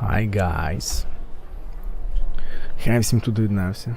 Hi guys. Хай всім тут доєднався.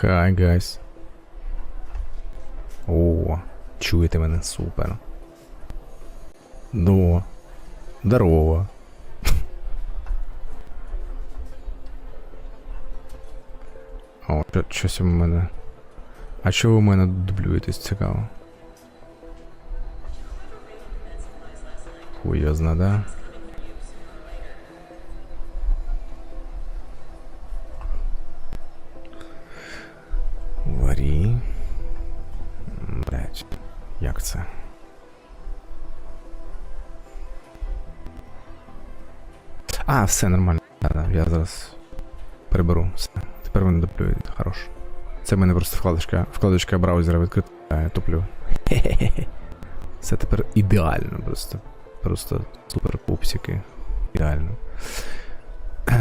Хай, гайс. О, чуєте мене супер. Ну, здорово. О, що- щось у мене. А чого у мене дублюєтесь цікаво? Хуйозно, да? Все нормально. Да-да, я зараз приберу. Все. Тепер мене доплюють. Хорош. Це в мене просто вкладочка, вкладочка браузера відкрита, я туплю. Хе-хе-хе. Все тепер ідеально просто. Просто супер пупсики. Ідеально.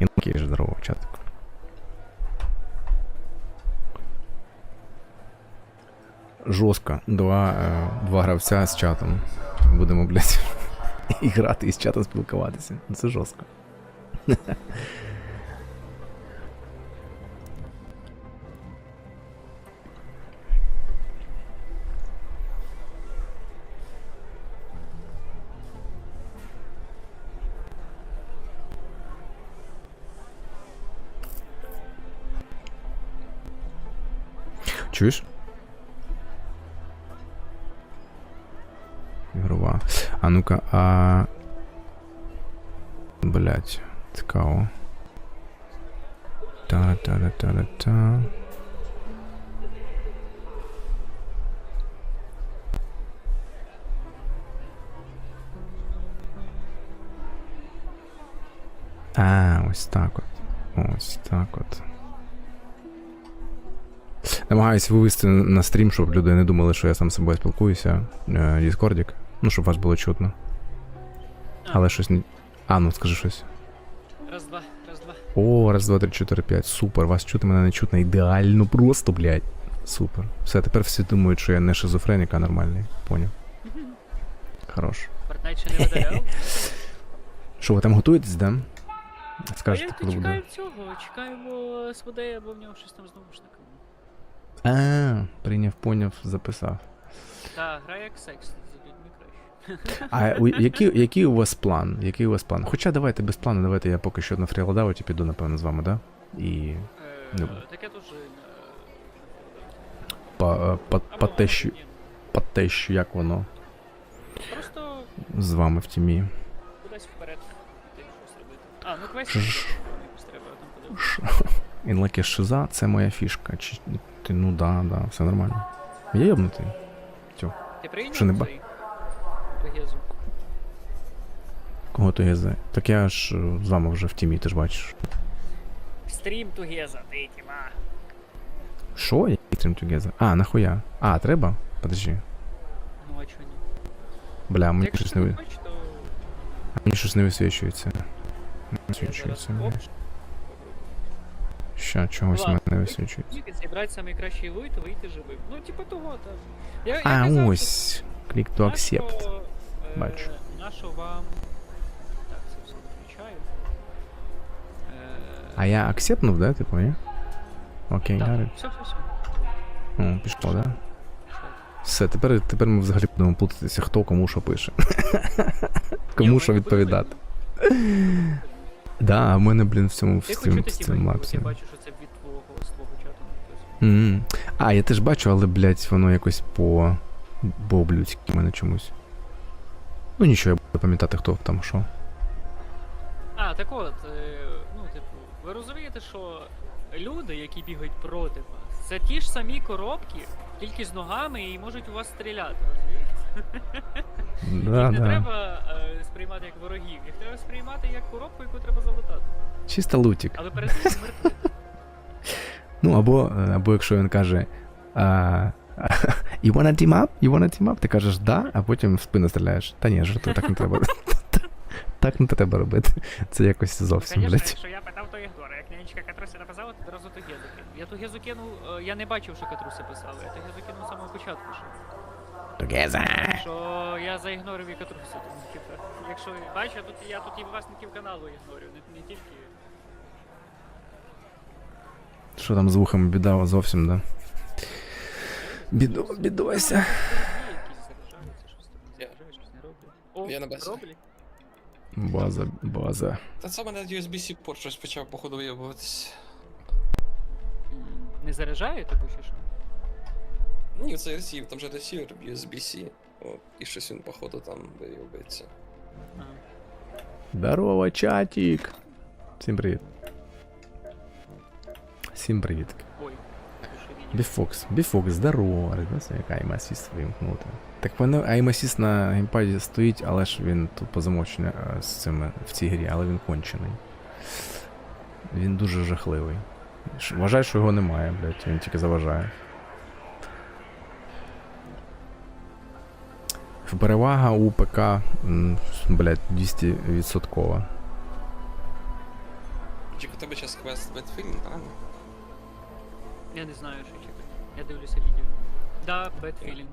І ну, ж здорово, чатик. Жорстко. Два, е, два гравця з чатом. Будемо, блядь, і грати і з чатом спілкуватися. Ну, Це жорстко. Чуєш? А ну-ка, а. Блять, цікаво. Та-та-та-та-та. А, ось так от. Ось так от. Намагаюся вивести на стрім, щоб люди не думали, що я сам з собою спілкуюся. Е, Діскордік. Ну, щоб вас було чутно. Але щось не. А, ну скажи щось. Раз, два, раз, два. О, раз, два, три, чотири, п'ять. Супер. Вас чути мене не чутно. Ідеально просто, блядь. Супер. Все, тепер всі думають, що я не шизофренік, а нормальний. Поняв. Хорош. Фортнайт не видаляв. Що, ви там готуєтесь, да? Скажете, коли буде. чекаємо цього? Чекаємо СВД, або в нього щось там з наушниками. А, прийняв, поняв, записав. Та, грає як секс А у, який, який у вас план? Який у вас план? Хоча давайте без плану, давайте я поки що на фріладауті піду, напевно, з вами, да? І Е, Ну. Таке теж. е, по, е, по, по, тещу, по тещу, як воно Просто з вами в тімі. кудись вперед. Щось робити. А, ну квест. Інлекі шиза, це моя фішка. Чи, ти, ну да, да, все нормально. Я йобнутий. Ти прийняв Що, не ба- цей? Кого є? Так я ж е, з вами вже в тімі, ти ж бачиш. Стрім Тугеза, ти тіма. Що? Який Stream Together? А, нахуя? А, треба? Подожди. Ну а чого ні? Бля, мені Якщо щось ти не не ви... хочеш, то Мені щось не висвічується. Не я зараз висвічується. Що, чогось в мене не висвічується. Тільки зібрати найкращий лут, вийти живим. Ну, типу того, так. Я, я А, казав, ось. Click to accept. е, Бачу. Нащо вам... Так, це все виключаю. Е, А я акцепнув, да, типу, ні? Окей, так, все, все, все. О, пішло, да? Все, тепер, тепер ми взагалі будемо плутатися, хто кому що пише. Кому що відповідати. Да, а в мене, блін, в цьому в цьому, в цьому лапсі. я бачу, що це від твого, з твого чату написано. А, я теж бачу, але, блядь, воно якось по. Боблюцьки в мене чомусь. Ну нічого, я буду пам'ятати, хто там що. А, так от, е, ну, типу, ви розумієте, що люди, які бігають проти вас, це ті ж самі коробки, тільки з ногами і можуть у вас стріляти, розумієте? Да, Їх не да. треба е, сприймати як ворогів, їх треба сприймати як коробку, яку треба залутати. Чисто лутік. Але перед тим мертві. Ну, або, е, або якщо він каже. А, you wanna team up? You wanna team up? Ти кажеш да, а потім в спину стріляєш. Та ні, жартую, так не треба. Так не треба робити. Це якось зовсім, Звісно, якщо я питав, то Єгора. Як нянечка Катруся написала, то одразу Тугезу кинув. Я Тугезу кинув, е, я не бачив, що Катруся писала, я Тугезу кинув з самого початку. Що, Together. що я заігнорив і Катрусю. Тому, типу, якщо бачу, я тут, я тут і власників каналу ігнорю, не, не тільки. Що там з вухами біда зовсім, да? Біду, бідося. Є якісь заражаються, щось там не Я- заражають, щось роблять. О, Я на базі. База, база. Та це мене USB-C порт щось почав походу виявуватись. Не заряджають, типу, чи що? Ні, це ресів, там же ресівер USB-C. От, і щось він, походу, там виявиться. А. Здорово, чатик. Всім привіт. Всім привіт. Ой. Біфокс, Біфокс, здорово. Дивися, як Assist вимкнути. Так воно Aim Assist на геймпаді стоїть, але ж він тут по е, з цими в цій грі, але він кончений. Він дуже жахливий. Вважаю, що його немає, блядь, він тільки заважає. Перевага у ПК, блядь, 200%. Чек, у тебе зараз квест Бетфільм, правильно? Я не знаю, що чекати. Я дивлюся відео. Да, bad feeling.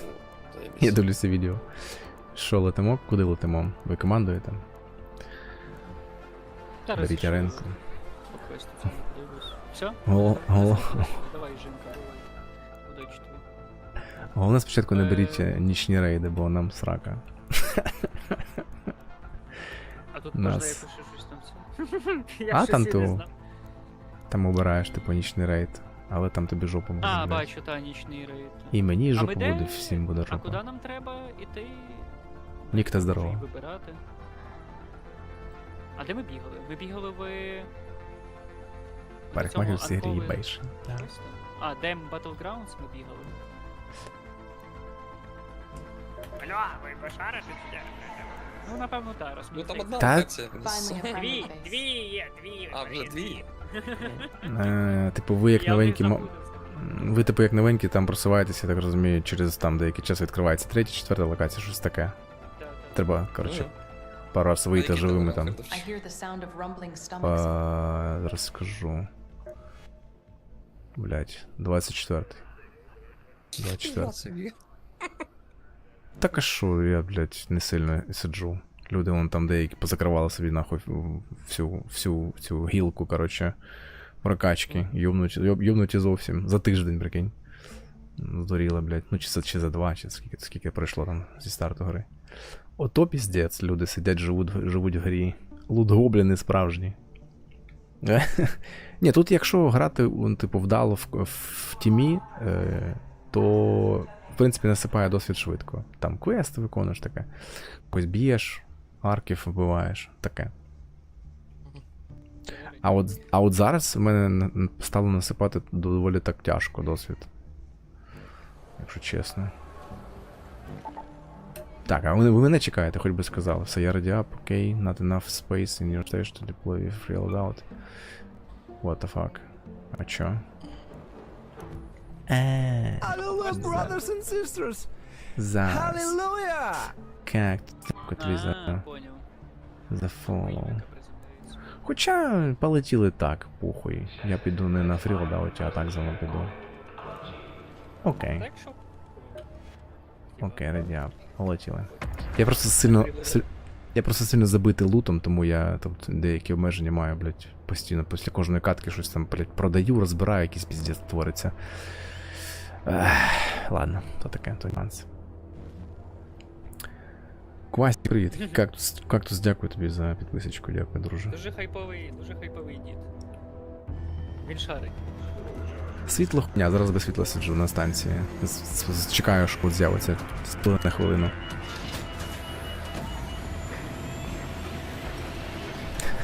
Я дивлюся відео. Що летимо? Куди летимо? Ви командуєте? Та Беріть аренку. По квесту цьому подивлюсь. Все? Давай, Жінка, давай. Удачі тобі. Головне спочатку не Е. беріть е, нічні рейди, бо нам срака. А тут Нас. можна я пишу щось там все. Я А, щось там і не то знав. Там обираєш, типу, нічний рейд, але там тобі жопу може А, бачу, та нічний рейд. І мені А жопа де? буде, всім буде А куди нам треба іти? Нік та Може, здорово. вибирати. А де ми бігали? Ми бігали в... Парикмахерській грі Анкові- бейш. Щось там. А, Dem Battlegrounds ми бігали. Алло, ви пошарите чи? Ну, напевно, так, раз Ну там одна Та- локація. Дві, дві є, дві. А, вже дві. Е, Типу, ви як новенькі. Ви, типу, як новенькі, там просуваєтеся, я так розумію, через там деякий час відкривається третя, четверта локація, щось таке. Так, так. Треба, коротше, пару раз вийти живими там. Скажу. Блять, 24. 24. Так а що, я, блядь, не сильно сиджу. Люди вон там деякі позакривали собі нахуй всю, всю цю гілку, коротше, прокачки. Юбнуті, юб- зовсім. За тиждень, прикинь. Здуріла, блядь. Ну, чи за, чи за два, чи скільки, скільки пройшло там зі старту гри. Ото піздець, люди сидять, живуть, живуть в грі. Лут гобліни справжні. Ні, тут якщо грати, типу, вдало в, в тімі, е, то в принципі насипає досвід швидко. Там квести виконуєш таке. Когось б'єш, арків вбиваєш, таке. А от, а от зараз в мене стало насипати доволі так тяжко досвід. Якщо чесно. Так, а ви, ви мене чекаєте, хоч би сказали. Все, я up, окей, not enough space in your stage to deploy if real out. What the fuck? А чо? Е, Hallelujah, brothers and sisters! зараз. Hallelujah! Как А, за, поняв. за follow? Хоча полетіли так, похуй. Я піду не на фрілдауті, а так мною піду. Окей, окей, радіап. Полетіли. Я просто сильно. Я просто сильно забитий лутом, тому я тут деякі обмеження маю, блядь, постійно після кожної катки щось там, блядь, продаю, розбираю, якийсь піздець твориться. Ех, ладно, то таке, то нюанс. Квасті, привіт. Кактус, кактус, дякую тобі за підписочку, дякую, друже. дуже хайповий, дуже хайповий дід. Він шарить. Світло хуйня, зараз без світла сиджу на станції. Чекаю, що от з'явиться на хвилину.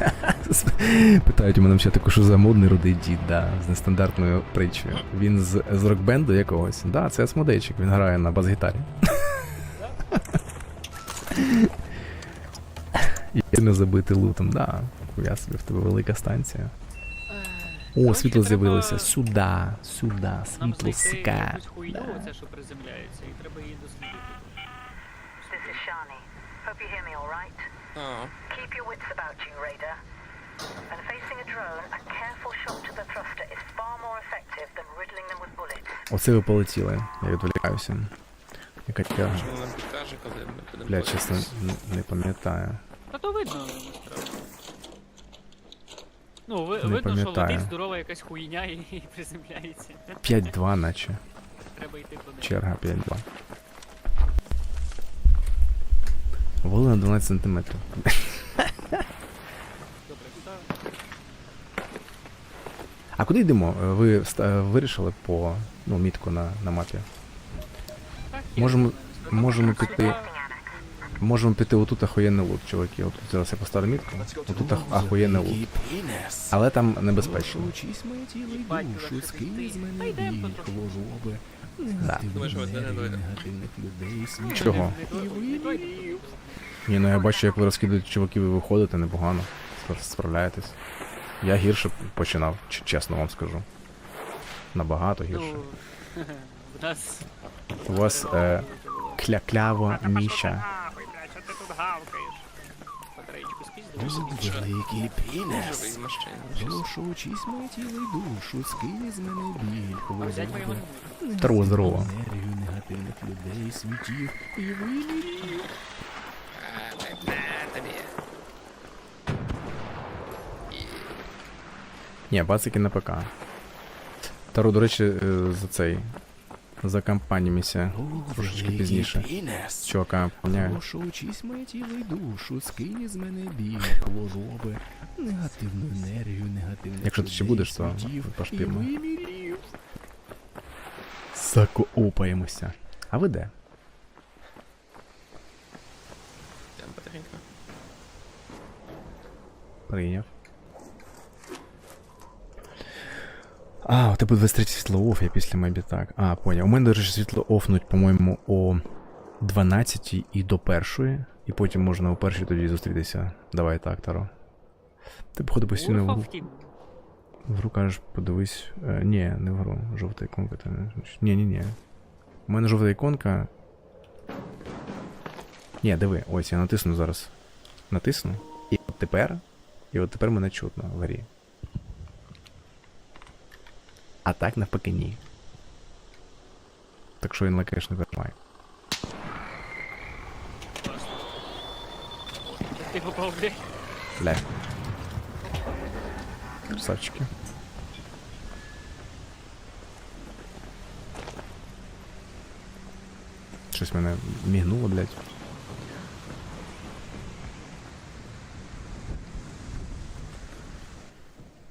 Питають у мене ще таку, що за модний рудий дід, да, з нестандартною притчею. Він з, з рок-бенду якогось. Да, це Асмодейчик, він грає на бас-гітарі. Я сильно забитий лутом, да. Я собі в тебе велика станція. О, світло з'явилося. Сюда, сюди, світло знайти ска. якусь хуйню, оце, що приземляється, і треба її дослідити. This is Shani. Hope you hear me all right. Keep your wits about you, Raider. When facing a drone, a careful shot to the thruster is far more effective than riddling them with bullets. Оце ви полетіли. Я відволікаюся. Яка тяга. що нам підкаже, коли ми будемо Бля, чесно, не пам'ятаю. Та то видно. Ну, ви, Не видно, що пам'ятаю. летить здорова якась хуйня і, і приземляється. 5-2, наче. Треба йти по неї. Черга 5-2. Волина 12 сантиметрів. Добре, встав. А куди йдемо? Е, Ви вирішили по ну, мітку на, на мапі? Можемо, можемо піти. Можемо піти отут охуєнний лут, чуваки. Отут зараз я поставлю мітку. Отут ах- охуєнний лут. Але там небезпечно. Да. Чого? Ні, ну я бачу, як ви розкидуєте чуваків і виходите непогано. Справляєтесь. Я гірше починав, чесно вам скажу. Набагато гірше. Ну, в нас... У вас е, кля-кляво спіздив. Великий пінес! Живий машин. Душу, чись моє тіло й душу, скинь з мене біль, не. Здорово, здорово. Енергію негативних людей, світів і вимірів. Ні, бацики на ПК. Таро, до речі, е, за цей. За кампаніємося. Трошечки пізніше. Чувака, поняю. Душу, чись моє тіло й душу, скинь з мене біль, хвороби, негативну енергію, негативних Якщо ти ще будеш, то пошпірно. Закоопаємося. А ви де? Там потихеньку. Прийняв. А, у тебе 23 світло оф, я після мебі так. А, поняв. У мене, до речі, світло офнуть, по-моєму, о 12 і до першої. І потім можна о першій тоді зустрітися. Давай так, Таро. Ти, походу, постійно в, в гру кажеш, подивись. Е, ні, не в гру. Жовта іконка. Та не... Ні, ні, ні. У мене жовта іконка. Ні, диви, ось я натисну зараз. Натисну. І от тепер. І от тепер мене чутно в грі. А так навпаки ні. Так що він лакеш не переживай. Ти попав, блядь. Бля. Красавчики. Щось мене мігнуло, блядь.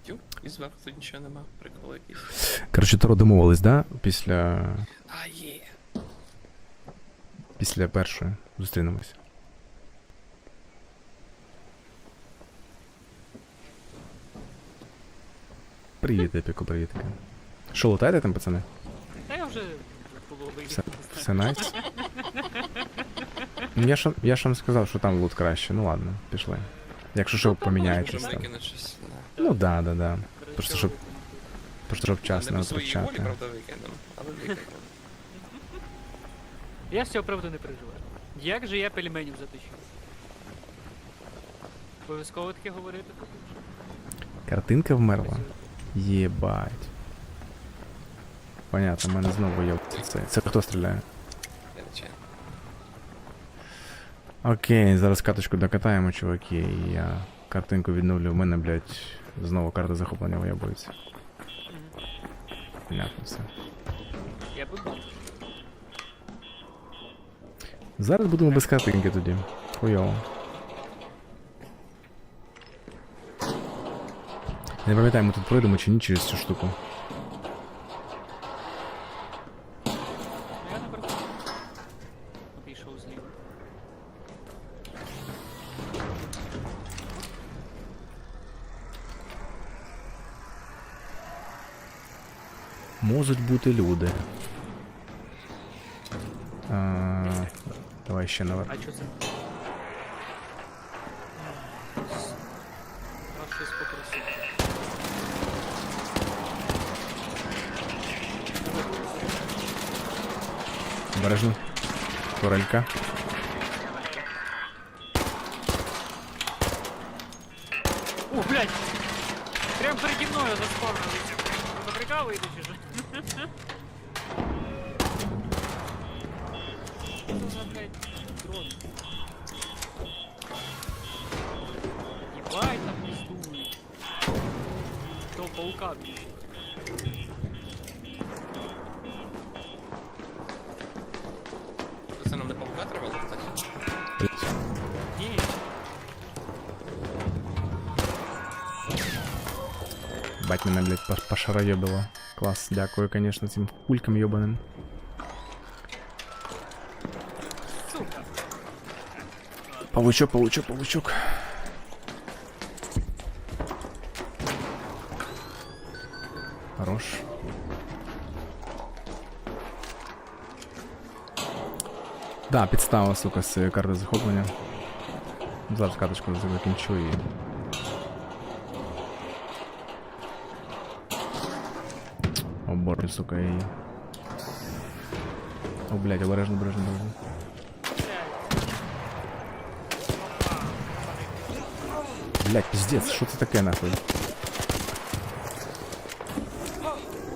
Тю, і зверху тут нічого нема. Прикол якийсь. Коротше, Таро домовились, да? Після. А, є. Після першої зустрінемось. Привіт, Епіку, привіт. Що, лутаєте там, пацани? Та я вже було Все, все найс? Ну я ж, я ж вам сказав, що там лут краще. Ну ладно, пішли. Якщо що, там. щось. Да. Ну да, да, да. Просто щоб- Просто щоб час не не по своїй волі, втрачати. правда, викинемо. Але викинемо. Я з цього приводу не переживаю. Як же я пельменів заточив? Обов'язково таке говорити тут? Картинка вмерла? Єбать. Понятно, в мене знову є це. Це хто стріляє? Я не чаю. Окей, зараз каточку докатаємо, чуваки, і я картинку відновлю. В мене, блядь, знову карта захоплення виявується. Понятно все. Я буду. Зараз будемо без картинки тоді. Хуйово. Не пам'ятаю, ми тут пройдемо чи ні через цю штуку. Можуть бути люди. А, давай ще наверх. А що це? А щось. Турелька. О, блядь! Прям переді мною заспавнилися. Ви прикалуєте чи Бать мене, блядь, пош- пошароєбило. Клас, дякую, конечно, цим кулькам йобаним. сука. Павучок, павучок, павучок. Хорош. Да, підстава, сука, з цієї карти захоплення. Зараз карточку закінчу і. сука, і. О, блядь, обережно, обережно, обережно. Блять, пиздец, что ты такая нахуй?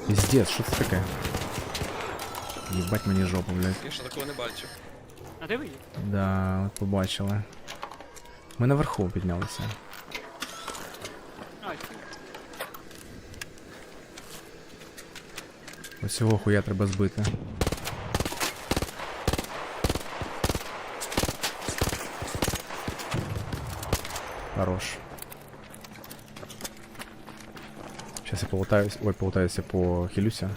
Пиздец, что ты такая? Ебать мені жопу, блядь. Я ще такого не бачив. А де ви є? Да, от побачили. Ми наверху піднялися. Ось цього хуя треба збити. Хорош. Сейчас я полутаюсь. Ой, полутаюсь я по хилюся.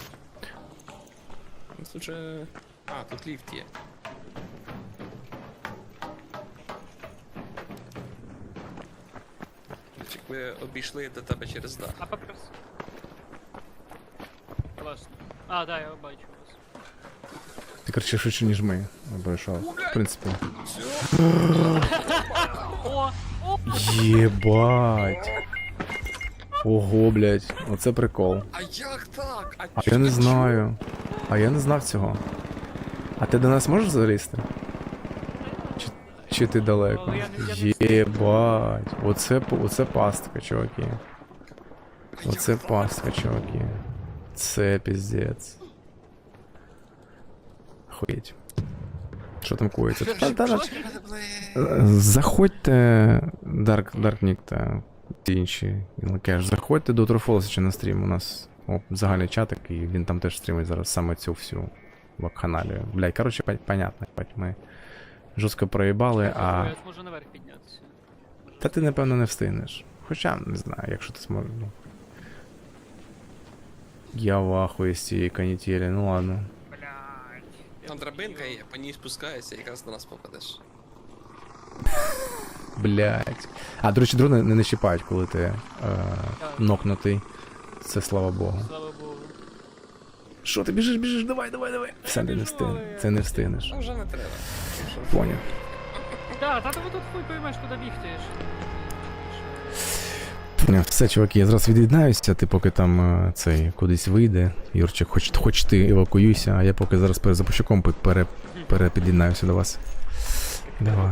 Тут же... А, тут ліфт є. Ви обійшли до тебе через дах. А попрос. Класно. А, да, я бачу вас. Ти короче швидше, ніж ми. Або що, в принципі. О! О! Єбать. Ого, блядь, оце прикол. А як так? А, я не знаю. А я не знав цього. А ти до нас можеш залізти? Чи, чи ти далеко? Єбать. Оце, оце пастка, чуваки. Оце пастка, чуваки. Це піздець. Охуєть. Що там коїться? Заходьте, Dark, Dark та ті інші інлекеш, заходьте до Трофолосича на стрім. У нас о, загальний чатик, і він там теж стрімить зараз саме цю всю вакханалію. Блядь, короче, понятно, бать, ми жорстко проїбали, а. Я зможу наверх піднятися. Та ти, напевно, не встигнеш. Хоча, не знаю, якщо ти зможеш. Ну. Я в ахуї з цієї канітелі, ну ладно. Там драбинка є, по ній спускаєшся і якраз до нас попадеш. Блять. А, до речі, дрони не начіпають, коли ти е, нокнутий. Це слава Богу. Слава Богу. Що, ти біжиш, біжиш, давай, давай, давай. Все, ти не встигнеш. Це не встигнеш. Ну вже не треба. Поняв. Да, та ти тут хуй поймеш, куди бігти. Все, чуваки, я зараз від'єднаюся, ти поки там е, цей кудись вийде. Юрчик, хоч, хоч ти евакуюйся, а я поки зараз перезапущу комп пере, перепід'єднаюся до вас. Давай.